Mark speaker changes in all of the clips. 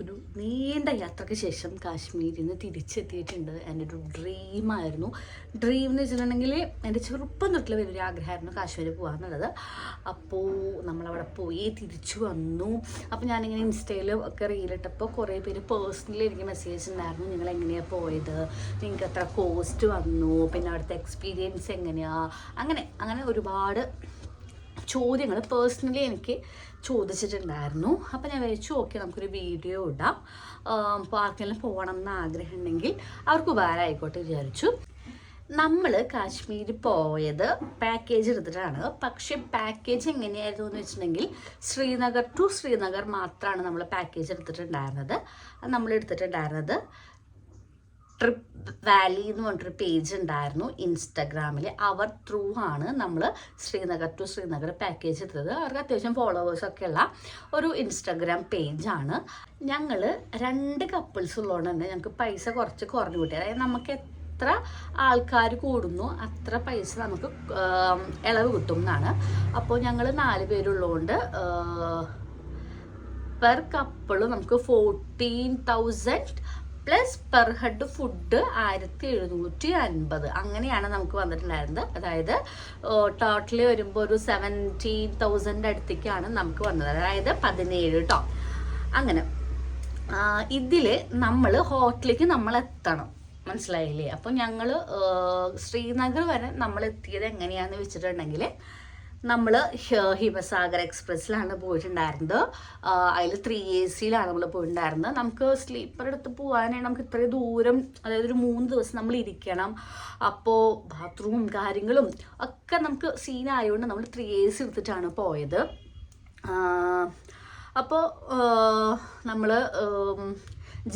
Speaker 1: ഒരു നീണ്ട യാത്രയ്ക്ക് ശേഷം കാശ്മീരിൽ നിന്ന് തിരിച്ചെത്തിയിട്ടുണ്ട്. എന്റെ ഒരു ഡ്രീമായിരുന്നു ഡ്രീം എന്ന് വെച്ചിട്ടുണ്ടെങ്കിൽ എന്റെ ചെറുപ്പം തൊട്ടുള്ള വലിയൊരു ആഗ്രഹമായിരുന്നു കാശ്മീരിൽ പോകുക എന്നുള്ളത് അപ്പോൾ നമ്മളവിടെ പോയി തിരിച്ചു വന്നു. അപ്പോൾ ഞാനിങ്ങനെ ഇൻസ്റ്റയിൽ ഒക്കെ റീലിട്ടപ്പോൾ കുറേ പേര് പേഴ്സണലി എനിക്ക് മെസ്സേജ് ഉണ്ടായിരുന്നു നിങ്ങൾ എങ്ങനെയാണ് പോയത്? നിങ്ങൾക്ക് എത്ര കോസ്റ്റ് വന്നു? പിന്നെ അവിടുത്തെ എക്സ്പീരിയൻസ് എങ്ങനെയാണ് അങ്ങനെ അങ്ങനെ ഒരുപാട് ചോദ്യങ്ങൾ പേഴ്സണലി എനിക്ക് ചോദിച്ചിട്ടുണ്ടായിരുന്നു. അപ്പോൾ ഞാൻ വിചാരിച്ചു ഓക്കെ നമുക്കൊരു വീഡിയോ ഇടാം. അപ്പോൾ ആർക്കെല്ലാം പോകണം എന്ന് ആഗ്രഹം ഉണ്ടെങ്കിൽ അവർക്ക് ഉപകാരമായിക്കോട്ടെ വിചാരിച്ചു. നമ്മൾ കാശ്മീർ പോയത് പാക്കേജ് എടുത്തിട്ടാണ്. പക്ഷെ പാക്കേജ് എങ്ങനെയായിരുന്നു എന്ന് വെച്ചിട്ടുണ്ടെങ്കിൽ ശ്രീനഗർ ടു ശ്രീനഗർ മാത്രമാണ് നമ്മൾ പാക്കേജ് എടുത്തിട്ടുണ്ടായിരുന്നത്. നമ്മൾ എടുത്തിട്ടുണ്ടായിരുന്നത് ട്രിപ്പ് വാലി എന്ന് പറഞ്ഞിട്ടൊരു പേജ് ഉണ്ടായിരുന്നു ഇൻസ്റ്റഗ്രാമിൽ അവർ ത്രൂ ആണ് നമ്മൾ ശ്രീനഗർ ടു ശ്രീനഗർ പാക്കേജ് എടുത്തത് അവർക്ക് അത്യാവശ്യം ഫോളോവേഴ്സൊക്കെ ഉള്ള ഒരു ഇൻസ്റ്റഗ്രാം പേജാണ് ഞങ്ങൾ രണ്ട് കപ്പിൾസ് ഉള്ളതുകൊണ്ട് തന്നെ ഞങ്ങൾക്ക് പൈസ കുറച്ച് കുറഞ്ഞു കിട്ടി. അതായത് നമുക്ക് എത്ര ആൾക്കാർ കൂടുന്നു അത്ര പൈസ നമുക്ക് ഇളവ് കിട്ടും എന്നാണ്. അപ്പോൾ ഞങ്ങൾ നാല് പേരുള്ളതുകൊണ്ട് പെർ കപ്പിൾ നമുക്ക് fourteen thousand plus per head food ആയിരത്തി എഴുന്നൂറ്റി അൻപത്. അങ്ങനെയാണ് നമുക്ക് വന്നിട്ടുണ്ടായിരുന്നത്. അതായത് ടോട്ടലി വരുമ്പോൾ ഒരു സെവന്റീൻ തൗസൻഡ് അടുത്തേക്കാണ് നമുക്ക് വന്നത്. അതായത് പതിനേഴ് കേട്ടോ അങ്ങനെ ഇതിൽ നമ്മൾ ഹോട്ടലിലേക്ക് നമ്മൾ എത്തണം മനസ്സിലായില്ലേ അപ്പോൾ ഞങ്ങൾ ശ്രീനഗർ വരെ നമ്മൾ എത്തിയത് എങ്ങനെയാണെന്ന് വെച്ചിട്ടുണ്ടെങ്കിൽ നമ്മൾ ഹിമസാഗർ എക്സ്പ്രസ്സിലാണ് പോയിട്ടുണ്ടായിരുന്നത്. അതിൽ ത്രീ എ സിയിലാണ് നമ്മൾ പോയിട്ടുണ്ടായിരുന്നത്. നമുക്ക് സ്ലീപ്പർ എടുത്ത് പോകാനായി നമുക്ക് ഇത്രയും ദൂരം അതായത് ഒരു മൂന്ന് ദിവസം നമ്മൾ ഇരിക്കണം. അപ്പോൾ ബാത്റൂമും കാര്യങ്ങളും ഒക്കെ നമുക്ക് സീനായതുകൊണ്ട് നമ്മൾ ത്രീ എ സി എടുത്തിട്ടാണ് പോയത്. അപ്പോൾ നമ്മൾ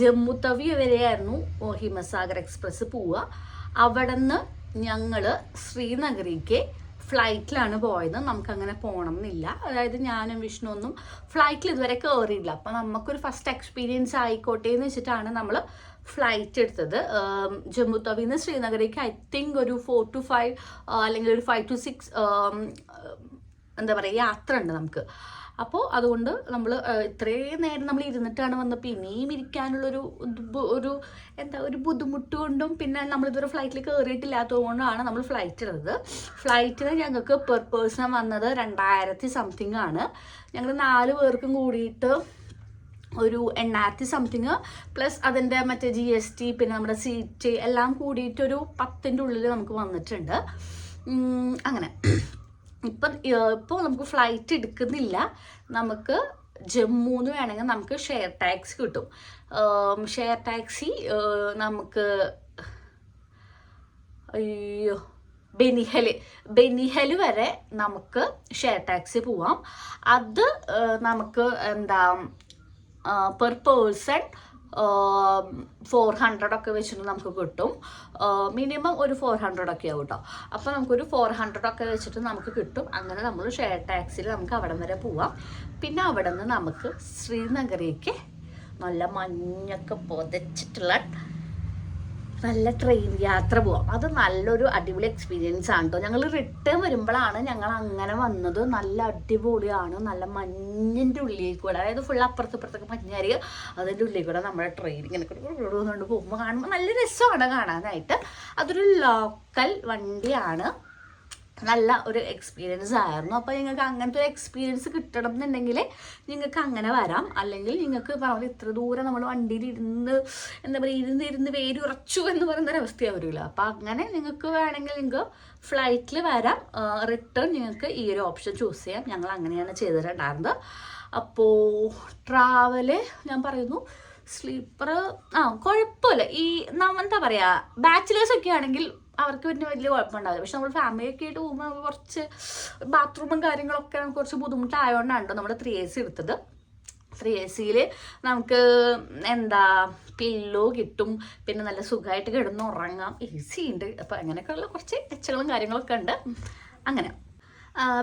Speaker 1: ജമ്മു തവി വരെയായിരുന്നു ഹിമസാഗർ എക്സ്പ്രസ് പോവുക. അവിടെ നിന്ന് ഞങ്ങൾ ശ്രീനഗറിലേക്ക് ഫ്ലൈറ്റിലാണ് പോയത്. നമുക്കങ്ങനെ പോകണം എന്നില്ല അതായത് ഞാനും വിഷ്ണു ഒന്നും ഫ്ലൈറ്റിൽ ഇതുവരെ കയറിയില്ല അപ്പം നമുക്കൊരു ഫസ്റ്റ് എക്സ്പീരിയൻസ് ആയിക്കോട്ടെ എന്ന് വെച്ചിട്ടാണ് നമ്മൾ ഫ്ലൈറ്റ് എടുത്തത്. ജമ്മു തവിയിൽ നിന്ന് ശ്രീനഗറിലേക്ക് ഐ തിങ്ക് ഒരു ഫോർ ടു ഫൈവ് അല്ലെങ്കിൽ ഒരു ഫൈവ് ടു സിക്സ് എന്താ പറയുക യാത്ര ഉണ്ട് നമുക്ക്. അപ്പോൾ അതുകൊണ്ട് നമ്മൾ ഇത്രയും നേരം നമ്മൾ ഇരുന്നിട്ടാണ് വന്നപ്പോൾ ഇനിയും ഇരിക്കാനുള്ളൊരു ഒരു എന്താ ഒരു ബുദ്ധിമുട്ട് കൊണ്ടും പിന്നെ നമ്മളിതുവരെ ഫ്ലൈറ്റിൽ കയറിയിട്ടില്ലാത്തത് കൊണ്ടാണ് നമ്മൾ ഫ്ലൈറ്റ് എടുത്തത് ഫ്ലൈറ്റിന് ഞങ്ങൾക്ക് പെർ പേഴ്സൺ വന്നത് രണ്ടായിരത്തി സംതിങ് ആണ്. ഞങ്ങൾ നാല് പേർക്കും കൂടിയിട്ട് ഒരു എണ്ണായിരത്തി സംതിങ് പ്ലസ് അതിന്റെ മറ്റേ ജി എസ് ടി പിന്നെ നമ്മുടെ സീറ്റ് എല്ലാം കൂടിയിട്ടൊരു പത്തിന്റെ ഉള്ളിൽ നമുക്ക് വന്നിട്ടുണ്ട്. അങ്ങനെ. ഇപ്പം ഇപ്പോൾ നമുക്ക് ഫ്ലൈറ്റ് എടുക്കുന്നില്ല. നമുക്ക് ജമ്മുന്ന് വേണമെങ്കിൽ നമുക്ക് ഷെയർ ടാക്സി കിട്ടും. ഷെയർ ടാക്സി നമുക്ക് അയ്യോ ബെനിഹൽ ബെനിഹൽ വരെ നമുക്ക് ഷെയർ ടാക്സി പോവാം. അത് നമുക്ക് എന്താ പെർ പേഴ്സൺ ഫോർ ഹൺഡ്രഡ് ഒക്കെ വെച്ചിട്ട് നമുക്ക് കിട്ടും. മിനിമം ഒരു ഫോർ ഹൺഡ്രഡ് ഒക്കെ ആവും കേട്ടോ അപ്പോൾ നമുക്കൊരു ഫോർ ഹൺഡ്രഡ് ഒക്കെ വെച്ചിട്ട് നമുക്ക് കിട്ടും. അങ്ങനെ നമ്മൾ ഷെയർ ടാക്സിയിൽ നമുക്ക് അവിടം വരെ പോവാം. പിന്നെ അവിടെ നിന്ന് നമുക്ക് ശ്രീനഗറിലേക്ക് നല്ല മഞ്ഞൊക്കെ പുതച്ചിട്ടുള്ള നല്ല ട്രെയിൻ യാത്ര പോവാം അത് നല്ലൊരു അടിപൊളി എക്സ്പീരിയൻസ് ആണ് കേട്ടോ ഞങ്ങൾ റിട്ടേൺ വരുമ്പോഴാണ് ഞങ്ങൾ അങ്ങനെ വന്നത് നല്ല അടിപൊളിയാണ് നല്ല മഞ്ഞിന്റെ ഉള്ളിൽ കൂടെ അതായത് ഫുൾ അപ്പുറത്ത് ഇപ്പുറത്തൊക്കെ മഞ്ഞാരി അതിന്റെ ഉള്ളിൽ കൂടെ നമ്മുടെ ട്രെയിൻ ഇങ്ങനെ കൊണ്ട് പോകുമ്പോൾ കാണുമ്പോൾ നല്ല രസമാണ് കാണാനായിട്ട് അതൊരു ലോക്കൽ വണ്ടിയാണ് നല്ല ഒരു എക്സ്പീരിയൻസ് ആയിരുന്നു. അപ്പോൾ നിങ്ങൾക്ക് അങ്ങനത്തെ ഒരു എക്സ്പീരിയൻസ് കിട്ടണം എന്നുണ്ടെങ്കിൽ നിങ്ങൾക്ക് അങ്ങനെ വരാം. അല്ലെങ്കിൽ നിങ്ങൾക്ക് പറഞ്ഞ ഇത്ര ദൂരം നമ്മൾ വണ്ടിയിൽ ഇരുന്ന് എന്താ പറയുക ഇരുന്ന് ഇരുന്ന് വേര് ഉറച്ചു എന്ന് പറയുന്ന അവസ്ഥയാവില്ല അപ്പോൾ അങ്ങനെ നിങ്ങൾക്ക് വേണമെങ്കിൽ നിങ്ങൾക്ക് ഫ്ലൈറ്റിൽ വരാം. റിട്ടേൺ നിങ്ങൾക്ക് ഈ ഒരു ഓപ്ഷൻ ചൂസ് ചെയ്യാം. ഞങ്ങൾ അങ്ങനെയാണ് ചെയ്തിട്ടുണ്ടായിരുന്നത്. അപ്പോൾ ട്രാവൽ ഞാൻ പറയുന്നു സ്ലീപ്പർ ആ കുഴപ്പമില്ല. ഈ എന്താ പറയുക ബാച്ചിലേഴ്സ് ഒക്കെ ആണെങ്കിൽ അവർക്ക് പിന്നെ വലിയ കുഴപ്പമുണ്ടാവില്ല. പക്ഷെ നമ്മൾ ഫാമിലിയൊക്കെ ആയിട്ട് പോകുമ്പോൾ കുറച്ച് ബാത്റൂമും കാര്യങ്ങളൊക്കെ നമുക്ക് കുറച്ച് ബുദ്ധിമുട്ടായതുകൊണ്ടാണ് നമ്മൾ ത്രീ എ സി എടുത്തത്. ത്രീ എ സിയിൽ നമുക്ക് എന്താ പില്ലോ കിട്ടും. പിന്നെ നല്ല സുഖമായിട്ട് കിടന്ന് ഉറങ്ങാം. എ സി ഉണ്ട് അപ്പം അങ്ങനെയൊക്കെയുള്ള കുറച്ച് ടച്ചുകളും കാര്യങ്ങളൊക്കെ ഉണ്ട്. അങ്ങനെ.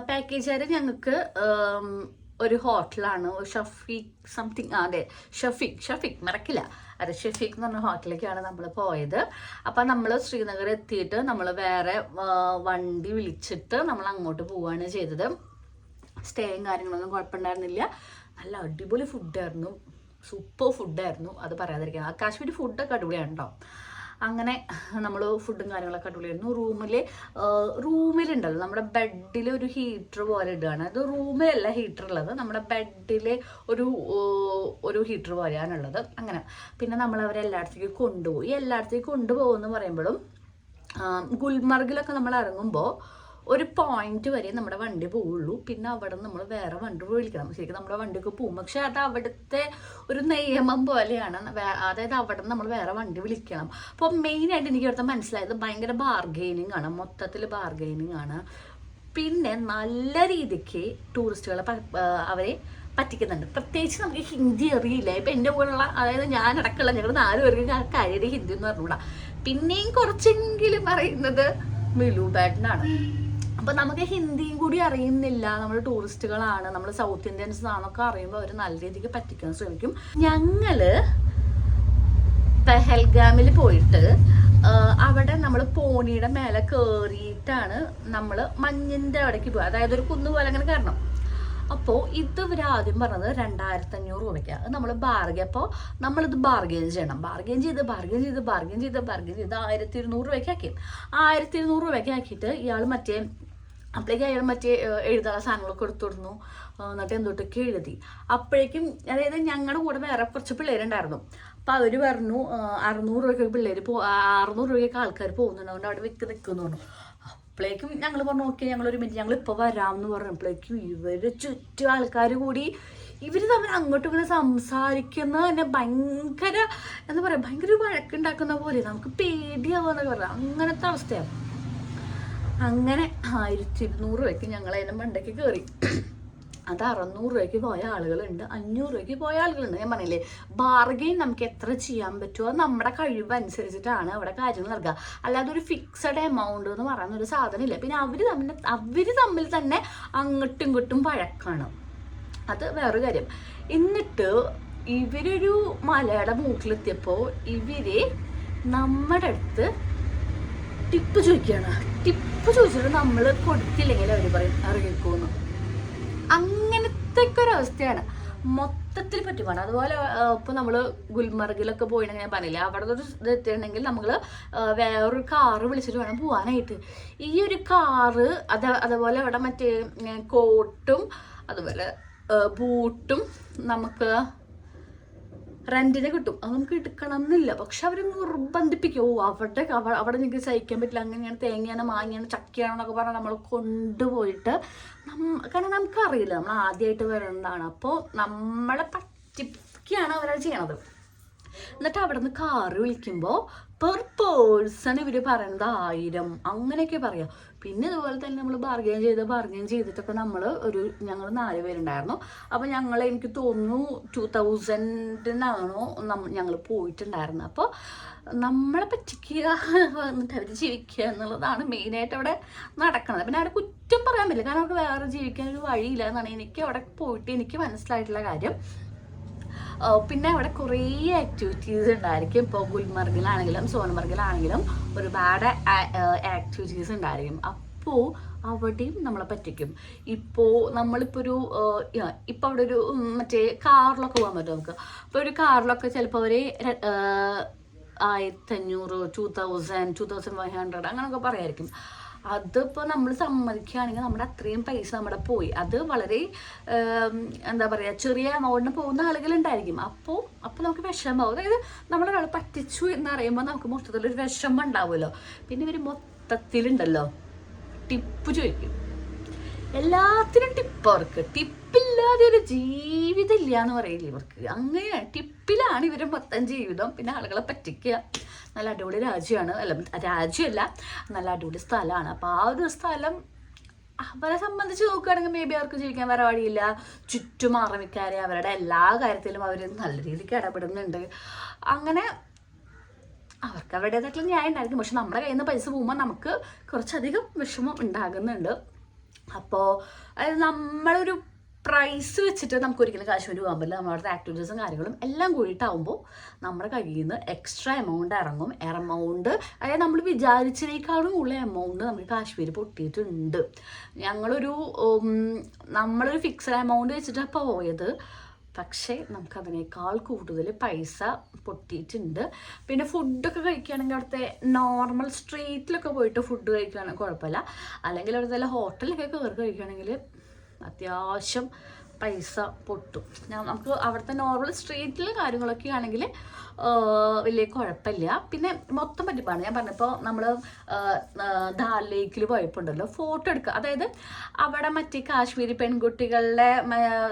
Speaker 1: പാക്കേജുകാർ ഞങ്ങൾക്ക് ഒരു ഹോട്ടലാണ്. ഷഫീഖ് സംതിങ് അതെ ഷഫീഖ് ഷഫീഖ് മറക്കില്ല. അതെ ഷഫീഖ് എന്ന് പറഞ്ഞ ഹോട്ടലിലേക്കാണ് നമ്മൾ പോയത്. അപ്പം നമ്മൾ ശ്രീനഗർ എത്തിയിട്ട് നമ്മൾ വേറെ വണ്ടി വിളിച്ചിട്ട് നമ്മൾ അങ്ങോട്ട് പോവുകയാണ് ചെയ്തത്. സ്റ്റേയും കാര്യങ്ങളൊന്നും കുഴപ്പമുണ്ടായിരുന്നില്ല. നല്ല അടിപൊളി ഫുഡായിരുന്നു സൂപ്പർ ഫുഡായിരുന്നു അത് പറയാതിരിക്കാം കാശ്മീരി ഫുഡൊക്കെ അടിപൊളിയാണ് കേട്ടോ അങ്ങനെ നമ്മൾ ഫുഡും കാര്യങ്ങളൊക്കെ അടിപൊളിയായിരുന്നു. റൂമിൽ റൂമിലുണ്ടല്ലോ നമ്മുടെ ബെഡിൽ ഒരു ഹീറ്റർ പോലെ ഇടുകയാണ്. അത് റൂമിലല്ല ഹീറ്റർ ഉള്ളത് നമ്മുടെ ബെഡിൽ ഒരു ഒരു ഹീറ്റർ പോലെയാണുള്ളത് അങ്ങനെ. പിന്നെ നമ്മൾ അവരെ എല്ലായിടത്തേക്കും കൊണ്ടുപോയി. എല്ലായിടത്തേക്കും കൊണ്ടുപോകുമെന്ന് പറയുമ്പോഴും ഗുൽമർഗിലൊക്കെ നമ്മൾ ഇറങ്ങുമ്പോൾ ഒരു പോയിന്റ് വരെ നമ്മുടെ വണ്ടി പോവുള്ളൂ. പിന്നെ അവിടെ നമ്മൾ വേറെ വണ്ടി വിളിക്കണം. ശരിക്കും നമ്മുടെ വണ്ടിയൊക്കെ പോകും പക്ഷെ അത് അവിടുത്തെ ഒരു നിയമം പോലെയാണ്. അതായത് അവിടെ നമ്മൾ വേറെ വണ്ടി വിളിക്കണം. അപ്പോൾ മെയിനായിട്ട് എനിക്ക് ഇവിടുത്തെ മനസ്സിലായത് ഭയങ്കര ബാർഗെയിനിങ് ആണ്. മൊത്തത്തിൽ ബാർഗെയിനിങ് ആണ്. പിന്നെ നല്ല രീതിക്ക് ടൂറിസ്റ്റുകളെ അവരെ പറ്റിക്കുന്നുണ്ട്. പ്രത്യേകിച്ച് നമുക്ക് ഹിന്ദി അറിയില്ല. ഇപ്പം എന്റെ കൂടെയുള്ള അതായത് ഞാൻ അടക്കമുള്ള ഞങ്ങൾ നാല് പേർക്ക് കാര്യം ഹിന്ദി എന്ന് പറഞ്ഞുകൂടാ പിന്നെയും കുറച്ചെങ്കിലും അറിയുന്നത് മിലു ബാറ്റിനാണ് അപ്പൊ നമുക്ക് ഹിന്ദിയും കൂടി അറിയുന്നില്ല. നമ്മൾ ടൂറിസ്റ്റുകളാണ്. നമ്മൾ സൗത്ത് ഇന്ത്യൻസ് ആണെന്നൊക്കെ അറിയുമ്പോൾ അവർ നല്ല രീതിക്ക് പറ്റിക്കാൻ ശ്രമിക്കും. ഞങ്ങൾ പെഹൽഗാമിൽ പോയിട്ട് അവിടെ നമ്മൾ പോണിയുടെ മേലെ കയറിയിട്ടാണ് നമ്മൾ മഞ്ഞിന്റെ അവിടേക്ക് പോയത് അതായത് ഒരു കുന്നു പോലെ അങ്ങനെ കയറണം അപ്പോൾ ഇത് ഇവർ ആദ്യം പറഞ്ഞത് രണ്ടായിരത്തി അഞ്ഞൂറ് രൂപയ്ക്ക്. അത് നമ്മൾ ബാർഗെയിൻ അപ്പോൾ നമ്മളിത് ബാർഗെയിൻ ചെയ്യണം. ബാർഗെയിൻ ചെയ്ത് ബാർഗെയിൻ ചെയ്ത് ബാർഗെയിൻ ചെയ്ത് ബാർഗെയിൻ ചെയ്ത് ആയിരത്തി ഇരുന്നൂറ് രൂപയ്ക്ക് ആക്കി ആയിരത്തി ഇരുന്നൂറ് രൂപയ്ക്ക് ആക്കിയിട്ട് ഇയാൾ മറ്റേ അപ്പോഴേക്കും അയാൾ മറ്റേ എഴുതാനുള്ള സാധനങ്ങളൊക്കെ എടുത്തു എന്നിട്ട് എന്തൊട്ടൊക്കെ എഴുതി. അപ്പോഴേക്കും അതായത് ഞങ്ങളുടെ കൂടെ വേറെ കുറച്ച് പിള്ളേരുണ്ടായിരുന്നു. അപ്പോൾ അവർ പറഞ്ഞു അറുന്നൂറ് രൂപയ്ക്ക് പിള്ളേർ പോ അറുന്നൂറ് രൂപയ്ക്ക് ആൾക്കാർ പോകുന്നുണ്ട്. അവിടെ വിൽക്ക് നിൽക്കുമെന്ന് പറഞ്ഞു. അപ്പോഴേക്കും ഞങ്ങൾ പറഞ്ഞു ഓക്കെ ഞങ്ങൾ ഒരു മിനിറ്റ് ഞങ്ങൾ ഇപ്പോൾ വരാമെന്ന് പറഞ്ഞപ്പോഴേക്കും ഇവർ ചുറ്റും ആൾക്കാർ കൂടി ഇവർ തമ്മിൽ അങ്ങോട്ടും ഇങ്ങനെ സംസാരിക്കുന്ന തന്നെ ഭയങ്കര എന്താ പറയുക ഭയങ്കര വഴക്കുണ്ടാക്കുന്ന പോലെ. നമുക്ക് പേടിയാവുക എന്നൊക്കെ പറയാം അങ്ങനത്തെ അവസ്ഥയാണ് അങ്ങനെ ആയിരത്തി ഇരുന്നൂറ് രൂപയ്ക്ക് ഞങ്ങൾ അതിനെ മണ്ടയ്ക്ക് കയറി അത് അറുന്നൂറ് രൂപയ്ക്ക് പോയ ആളുകളുണ്ട്. അഞ്ഞൂറ് രൂപയ്ക്ക് പോയ ആളുകളുണ്ട്. ഞാൻ പറഞ്ഞില്ലേ ബാർഗെയിൻ നമുക്ക് എത്ര ചെയ്യാൻ പറ്റുമോ നമ്മുടെ കഴിവ് അനുസരിച്ചിട്ടാണ് അവിടെ കാര്യങ്ങൾ നൽകുക അല്ലാതെ ഒരു ഫിക്സഡ് എമൗണ്ട് എന്ന് പറയുന്ന ഒരു സാധനമില്ല. പിന്നെ അവർ തമ്മിൽ അവർ തമ്മിൽ തന്നെ അങ്ങോട്ടും ഇങ്ങോട്ടും വഴക്കാണ്. അത് വേറൊരു കാര്യം. എന്നിട്ട് ഇവരൊരു മലയുടെ മൂക്കിലെത്തിയപ്പോൾ ഇവർ നമ്മുടെ അടുത്ത് ടിപ്പ് ചോദിക്കുകയാണ്. ടിപ്പ് ചോദിച്ചിട്ട് നമ്മൾ കൊടുത്തില്ലെങ്കിൽ അവർ പറയും ഇറങ്ങിക്കോന്ന് അങ്ങനത്തെ ഒക്കെ ഒരു അവസ്ഥയാണ്. മൊത്തത്തിൽ പറ്റുമാണ് അതുപോലെ ഇപ്പോൾ നമ്മൾ ഗുൽമർഗിലൊക്കെ പോയിട്ട് ഞാൻ പറഞ്ഞില്ല അവിടെ ഒരു ഇത് എത്തിയിട്ടുണ്ടെങ്കിൽ നമ്മൾ വേറൊരു കാറ് വിളിച്ചിട്ട് വേണം പോകാനായിട്ട് ഈ ഒരു കാറ് അത് അതുപോലെ അവിടെ മറ്റേ കോട്ടും അതുപോലെ ബൂട്ടും നമുക്ക് റെന്റിന് കിട്ടും. അത് നമുക്ക് എടുക്കണം എന്നില്ല പക്ഷെ അവർ നിർബന്ധിപ്പിക്കും. ഓ അവിടെ അവ- അവിടെ നിങ്ങൾക്ക് സഹിക്കാൻ പറ്റില്ല. അങ്ങനെയാണ് തേങ്ങയാണ് മാങ്ങയാണ് ചക്കയാണ് എന്നൊക്കെ പറഞ്ഞാൽ നമ്മൾ കൊണ്ടുപോയിട്ട് നമ്മ കാരണം നമുക്കറിയില്ല. നമ്മൾ ആദ്യമായിട്ട് വരുന്നതാണ്. അപ്പോൾ നമ്മളെ പറ്റിക്കാണ് അവരത് ചെയ്യണത്. എന്നിട്ട് അവിടെ നിന്ന് കാറ് വിളിക്കുമ്പോൾ പെർ പേഴ്സൺ ഇവർ പറയുന്നത് ആയിരം അങ്ങനെയൊക്കെ പറയാം. പിന്നെ ഇതുപോലെ തന്നെ നമ്മൾ ബാർഗെയിൻ ചെയ്ത് ബാർഗെയിൻ ചെയ്തിട്ടൊക്കെ നമ്മൾ ഒരു ഞങ്ങൾ നാല് പേരുണ്ടായിരുന്നു. അപ്പോൾ ഞങ്ങൾ എനിക്ക് തോന്നുന്നു ടു തൗസൻഡിനാണോ ഞങ്ങൾ പോയിട്ടുണ്ടായിരുന്നത് അപ്പോൾ നമ്മളെ പറ്റിക്കുക എന്നിട്ട് അവർ ജീവിക്കുക എന്നുള്ളതാണ് മെയിനായിട്ട് അവിടെ നടക്കുന്നത് പിന്നെ അവിടെ കുറ്റം പറയാൻ പറ്റില്ല. കാരണം അവർക്ക് വേറെ ജീവിക്കാൻ ഒരു വഴിയില്ല എന്നാണ് എനിക്ക് അവിടെ പോയിട്ട് എനിക്ക് മനസ്സിലായിട്ടുള്ള കാര്യം. പിന്നെ അവിടെ കുറേ ആക്ടിവിറ്റീസ് ഉണ്ടായിരിക്കും. ഇപ്പോൾ ഗുൽമർഗിലാണെങ്കിലും സോനമർഗിലാണെങ്കിലും ഒരുപാട് ആക്ടിവിറ്റീസ് ഉണ്ടായിരിക്കും. അപ്പോൾ അവിടെയും നമ്മളെ പറ്റിക്കും. ഇപ്പോൾ നമ്മളിപ്പോൾ ഒരു ഇപ്പോൾ അവിടെ ഒരു മറ്റേ കാറിലൊക്കെ പോകാൻ പറ്റും നമുക്ക്? അപ്പോൾ ഒരു കാറിലൊക്കെ ചിലപ്പോൾ അവർ ആയിരത്തഞ്ഞൂറ് two thousand two thousand five hundred അങ്ങനെയൊക്കെ പറയായിരിക്കും. അതിപ്പോൾ നമ്മൾ സമ്മതിക്കുകയാണെങ്കിൽ നമ്മുടെ അത്രയും പൈസ നമ്മുടെ പോയി. അത് വളരെ എന്താ പറയുക ചെറിയ എമൗണ്ടിന് പോകുന്ന ആളുകളുണ്ടായിരിക്കും അപ്പോൾ അപ്പോൾ നമുക്ക് വിഷമമാവും അതായത് നമ്മളൊരാൾ പറ്റിച്ചു എന്ന് അറിയുമ്പോൾ നമുക്ക് മൊത്തത്തിലൊരു വിഷമം ഉണ്ടാവുമല്ലോ. പിന്നെ ഇവർ മൊത്തത്തിലുണ്ടല്ലോ. ടിപ്പ് ചോദിക്കും. എല്ലാത്തിനും ടിപ്പ് അവർക്ക്. ടിപ്പില്ലാതെ ഒരു ജീവിതമില്ല എന്ന് പറയില്ല ഇവർക്ക്. അങ്ങനെ ടിപ്പിലാണ് ഇവർ മൊത്തം ജീവിതം. പിന്നെ ആളുകളെ പറ്റിക്കുക. നല്ല അടിപൊളി രാജ്യമാണ്. അല്ല രാജ്യമല്ല നല്ല അടിപൊളി സ്ഥലമാണ്. അപ്പോൾ ആ ഒരു സ്ഥലം അവരെ സംബന്ധിച്ച് നോക്കുകയാണെങ്കിൽ മേ ബി അവർക്ക് ജീവിക്കാൻ വേറെ വഴിയില്ല. ചുറ്റും ആറമിക്കാരെ അവരുടെ എല്ലാ കാര്യത്തിലും അവർ നല്ല രീതിക്ക് ഇടപെടുന്നുണ്ട്. അങ്ങനെ അവർക്ക് അവരുടേതായിട്ടുള്ള ന്യായം ഉണ്ടായിരിക്കും. പക്ഷെ നമ്മുടെ കയ്യിൽ നിന്ന് പൈസ പോകുമ്പോൾ നമുക്ക് കുറച്ചധികം വിഷമം ഉണ്ടാകുന്നുണ്ട്. അപ്പോൾ നമ്മളൊരു പ്രൈസ് വെച്ചിട്ട് നമുക്ക് ഒരിക്കലും കാശ്മീർ പോകാൻ പറ്റില്ല. നമ്മുടെ ആക്ടിവിറ്റീസും കാര്യങ്ങളും എല്ലാം കൂടിയിട്ടാവുമ്പോൾ നമ്മുടെ കയ്യിൽ നിന്ന് എക്സ്ട്രാ എമൗണ്ട് ഇറങ്ങും. എമൗണ്ട് അതായത് നമ്മൾ വിചാരിച്ചതിനേക്കാളും ഉള്ള എമൗണ്ട് നമുക്ക് കാശ്മീർ പൊട്ടിയിട്ടുണ്ട്. ഞങ്ങളൊരു നമ്മളൊരു ഫിക്സഡ് എമൗണ്ട് വെച്ചിട്ടാണ് പോയത്. പക്ഷേ നമുക്കതിനേക്കാൾ കൂടുതൽ പൈസ പൊട്ടിയിട്ടുണ്ട്. പിന്നെ ഫുഡൊക്കെ കഴിക്കുകയാണെങ്കിൽ അവിടുത്തെ നോർമൽ സ്ട്രീറ്റിലൊക്കെ പോയിട്ട് ഫുഡ് കഴിക്കുകയാണെങ്കിൽ കുഴപ്പമില്ല. അല്ലെങ്കിൽ അവിടുത്തെ ഹോട്ടലിലൊക്കെ കയറി കഴിക്കുകയാണെങ്കിൽ അത്യാവശ്യം പൈസ പൊട്ടും. ഞാൻ നമുക്ക് അവിടുത്തെ നോർമൽ സ്ട്രീറ്റിൽ കാര്യങ്ങളൊക്കെ ആണെങ്കിൽ വലിയ കുഴപ്പമില്ല പിന്നെ മൊത്തം പറ്റിപ്പാണ്. ഞാൻ പറഞ്ഞപ്പോൾ നമ്മൾ ദാൽ ലേക്കിൽ പോയപ്പോണ്ടല്ലോ ഫോട്ടോ എടുക്കുക അതായത് അവിടെ മറ്റേ കാശ്മീരി പെൺകുട്ടികളുടെ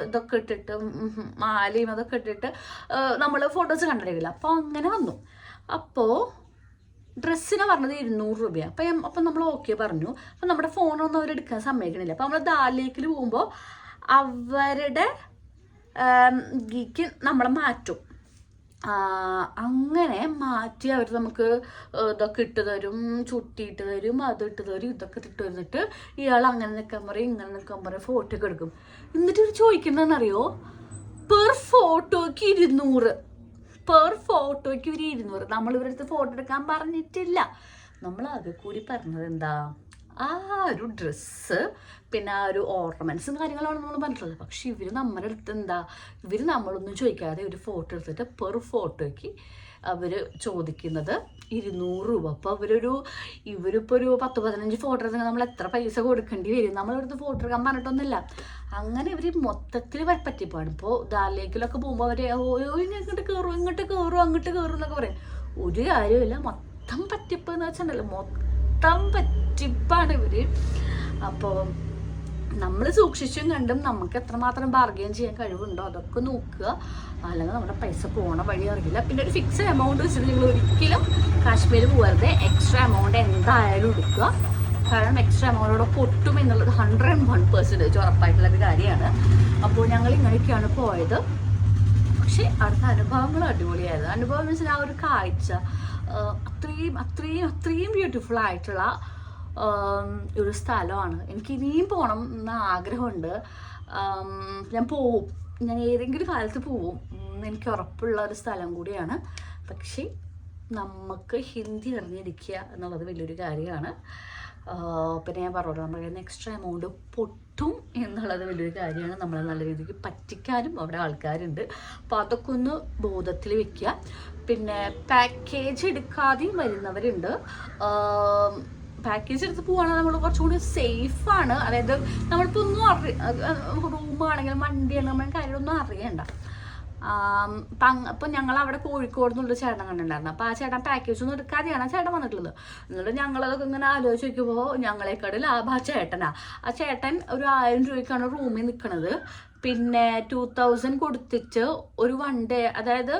Speaker 1: ഇതൊക്കെ ഇട്ടിട്ട് മാലയും അതൊക്കെ ഇട്ടിട്ട് നമ്മൾ ഫോട്ടോസ് കണ്ടിട്ടില്ല. അപ്പോൾ അങ്ങനെ വന്നു. അപ്പോൾ ഡ്രസ്സിന് പറഞ്ഞത് ഇരുന്നൂറ് രൂപയാണ് അപ്പം അപ്പം നമ്മൾ ഓക്കെ പറഞ്ഞു. അപ്പം നമ്മുടെ ഫോണൊന്നും അവരെടുക്കാൻ സമ്മതിക്കണില്ല. അപ്പം നമ്മൾ ദാലേക്കിൽ പോകുമ്പോൾ അവരുടെ ഗീക്ക് നമ്മളെ മാറ്റും. അങ്ങനെ മാറ്റി അവർ നമുക്ക് ഇതൊക്കെ ഇട്ട് തരും ചുട്ടിയിട്ട് തരും അത് ഇട്ട് തരും ഇതൊക്കെ ഇട്ട് തന്നിട്ട് ഇയാൾ അങ്ങനെ നിൽക്കാൻ പറയും ഇങ്ങനെ നിൽക്കാൻ പറയും ഫോട്ടോ ഒക്കെ എടുക്കും. എന്നിട്ട് ഇവർ ചോദിക്കുന്നതെന്നറിയോ പെർ ഫോട്ടോയ്ക്ക് ഇരുന്നൂറ്. പെർ ഫോട്ടോയ്ക്ക് ഒരു ഇരുന്നൂറ്. നമ്മൾ ഇവരടുത്ത് ഫോട്ടോ എടുക്കാൻ പറഞ്ഞിട്ടില്ല. നമ്മൾ ആകെ കൂടി പറഞ്ഞത് എന്താ? ആ ഒരു ഡ്രസ്സ് പിന്നെ ആ ഒരു ഓർണമെന്റ്സും കാര്യങ്ങളാണ് നമ്മൾ പറഞ്ഞിട്ടുള്ളത്. പക്ഷെ ഇവർ നമ്മുടെ അടുത്ത് എന്താ? ഇവർ നമ്മളൊന്നും ചോദിക്കാതെ ഒരു ഫോട്ടോ എടുത്തിട്ട് പെർ ഫോട്ടോയ്ക്ക് അവർ ചോദിക്കുന്നത് ഇരുന്നൂറ് രൂപ. അപ്പോൾ അവരൊരു ഇവരിപ്പോൾ ഒരു പത്ത് പതിനഞ്ച് ഫോട്ടോ എടുത്തെങ്കിൽ നമ്മൾ എത്ര പൈസ കൊടുക്കേണ്ടി വരും? നമ്മളിവിടുത്തെ ഫോട്ടോ എടുക്കാൻ പറഞ്ഞിട്ടൊന്നുമില്ല. അങ്ങനെ ഇവർ മൊത്തത്തിൽ പറ്റിപ്പാണ്. ഇപ്പോൾ ദാലേക്കിലൊക്കെ പോകുമ്പോൾ അവർ ഇങ്ങോട്ട് കയറും ഇങ്ങോട്ട് കയറും അങ്ങോട്ട് കയറും എന്നൊക്കെ പറയും. ഒരു കാര്യമില്ല മൊത്തം പറ്റിപ്പ് എന്ന് വെച്ചിട്ടുണ്ടല്ലോ. മൊത്തം പറ്റിപ്പാണ് ഇവർ അപ്പോൾ നമ്മൾ സൂക്ഷിച്ചും കണ്ടും നമുക്ക് എത്രമാത്രം ബാർഗെയിൻ ചെയ്യാൻ കഴിവുണ്ടോ അതൊക്കെ നോക്കുക. അല്ലെങ്കിൽ നമ്മുടെ പൈസ പോണ വഴി അറിയില്ല. പിന്നെ ഒരു ഫിക്സഡ് എമൗണ്ട് വെച്ചിട്ട് നിങ്ങൾ ഒരിക്കലും കാശ്മീർ പോകരുത് എക്സ്ട്രാ എമൗണ്ട് എന്തായാലും എടുക്കുക. കാരണം എക്സ്ട്രാ എമൗണ്ടോടൊപ്പം പൊട്ടും എന്നുള്ളത് ഹൺഡ്രഡ് ആൻഡ് വൺ പെർസെന്റേജ് ഉറപ്പായിട്ടുള്ള ഒരു കാര്യമാണ്. അപ്പോൾ ഞങ്ങൾ ഇങ്ങനെയൊക്കെയാണ് പോയത്. പക്ഷേ അവിടുത്തെ അനുഭവങ്ങൾ അടിപൊളിയായിരുന്നു. അനുഭവം എന്ന് വെച്ചാൽ ആ ഒരു കാഴ്ച അത്രയും അത്രയും അത്രയും ബ്യൂട്ടിഫുൾ ആയിട്ടുള്ള ഒരു സ്ഥലമാണ്. എനിക്ക് ഇനിയും പോകണം എന്ന ആഗ്രഹമുണ്ട്. ഞാൻ പോവും. ഞാൻ ഏതെങ്കിലും കാലത്ത് പോവും. എനിക്ക് ഉറപ്പുള്ള ഒരു സ്ഥലം കൂടിയാണ്. പക്ഷേ നമുക്ക് ഹിന്ദി അറിഞ്ഞിരിക്കുക എന്നുള്ളത് വലിയൊരു കാര്യമാണ്. പിന്നെ ഞാൻ പറഞ്ഞല്ലോ നമ്മൾ കയ്യിൽ നിന്ന് എക്സ്ട്രാ എമൗണ്ട് പൊട്ടും എന്നുള്ളത് വലിയൊരു കാര്യമാണ്. നമ്മളെ നല്ല രീതിക്ക് പറ്റിക്കാനും അവിടെ ആൾക്കാരുണ്ട്. അപ്പോൾ അതൊക്കെ ഒന്ന് ബോധത്തിൽ വെക്കുക. പിന്നെ പാക്കേജ് എടുക്കാതെയും വരുന്നവരുണ്ട്. പാക്കേജ് എടുത്ത് പോവുകയാണെങ്കിൽ നമ്മൾ കുറച്ചുകൂടി സേഫാണ് അതായത് നമ്മളിപ്പോൾ ഒന്നും അറി റൂമാണെങ്കിലും വണ്ടിയാണെങ്കിലും നമ്മൾ കാര്യങ്ങളൊന്നും അറിയണ്ട. അപ്പം ഞങ്ങൾ അവിടെ കോഴിക്കോട് നിന്നുള്ള ചേട്ടൻ കണ്ടിട്ടുണ്ടായിരുന്നു. അപ്പോൾ ആ ചേട്ടൻ പാക്കേജ് ഒന്നും എടുക്കാതെയാണ് ആ ചേട്ടൻ വന്നിട്ടുള്ളത്. എന്നിട്ട് ഞങ്ങളതൊക്കെ ഇങ്ങനെ ആലോചിച്ച് ഞങ്ങളെക്കാട് ലാഭം ആ ചേട്ടനാ. ആ ചേട്ടൻ ഒരു ആയിരം രൂപയ്ക്കാണ് റൂമിൽ നിൽക്കുന്നത് പിന്നെ ടു തൗസൻഡ് കൊടുത്തിട്ട് ഒരു വൺ ഡേ അതായത്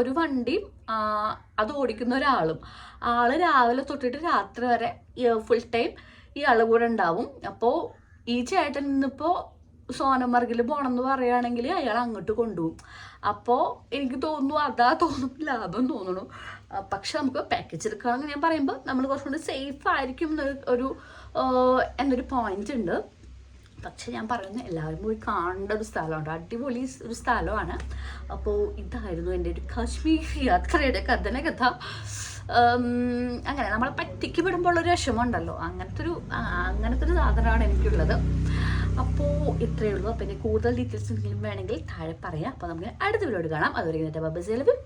Speaker 1: ഒരു വണ്ടി അത് ഓടിക്കുന്ന ഒരാളും. ആൾ രാവിലെ തൊട്ടിട്ട് രാത്രി വരെ ഫുൾ ടൈം ആൾ കൂടെ ഉണ്ടാവും. അപ്പോൾ ഈ ചേട്ടൻ ഇന്നിപ്പോൾ സോനമർഗിൽ പോകണമെന്ന് പറയുകയാണെങ്കിൽ അയാൾ അങ്ങോട്ട് കൊണ്ടുപോകും. അപ്പോൾ എനിക്ക് തോന്നുന്നു അതാ തോന്നും ലാഭം തോന്നുന്നു പക്ഷെ നമുക്ക് പാക്കേജ് എടുക്കുകയാണെങ്കിൽ ഞാൻ പറയുമ്പോൾ നമ്മൾ കുറച്ചുകൂടി സേഫ് ആയിരിക്കും എന്നൊരു ഒരു എന്നൊരു പോയിന്റ് ഉണ്ട്. പക്ഷെ ഞാൻ പറയുന്നത് എല്ലാവരും പോയി കാണേണ്ട ഒരു സ്ഥലമുണ്ട്. അടിപൊളി ഒരു സ്ഥലമാണ്. അപ്പോൾ ഇതായിരുന്നു എന്റെ ഒരു കാശ്മീർ യാത്രയുടെ കഥന കഥ. അങ്ങനെ നമ്മളെ പറ്റിക്ക് വിടുമ്പോൾ ഒരു വിഷമമുണ്ടല്ലോ. അങ്ങനത്തെ ഒരു അങ്ങനത്തെ ഒരു സാധനമാണ് എനിക്കുള്ളത്. അപ്പോൾ ഇത്രയേ ഉള്ളൂ. ഇനി കൂടുതൽ ഡീറ്റെയിൽസ് എന്തെങ്കിലും വേണമെങ്കിൽ താഴെ പറയാം. അപ്പോൾ നമുക്ക് അടുത്ത വീഡിയോ കാണാം. അതുവരെ ബബസേലവും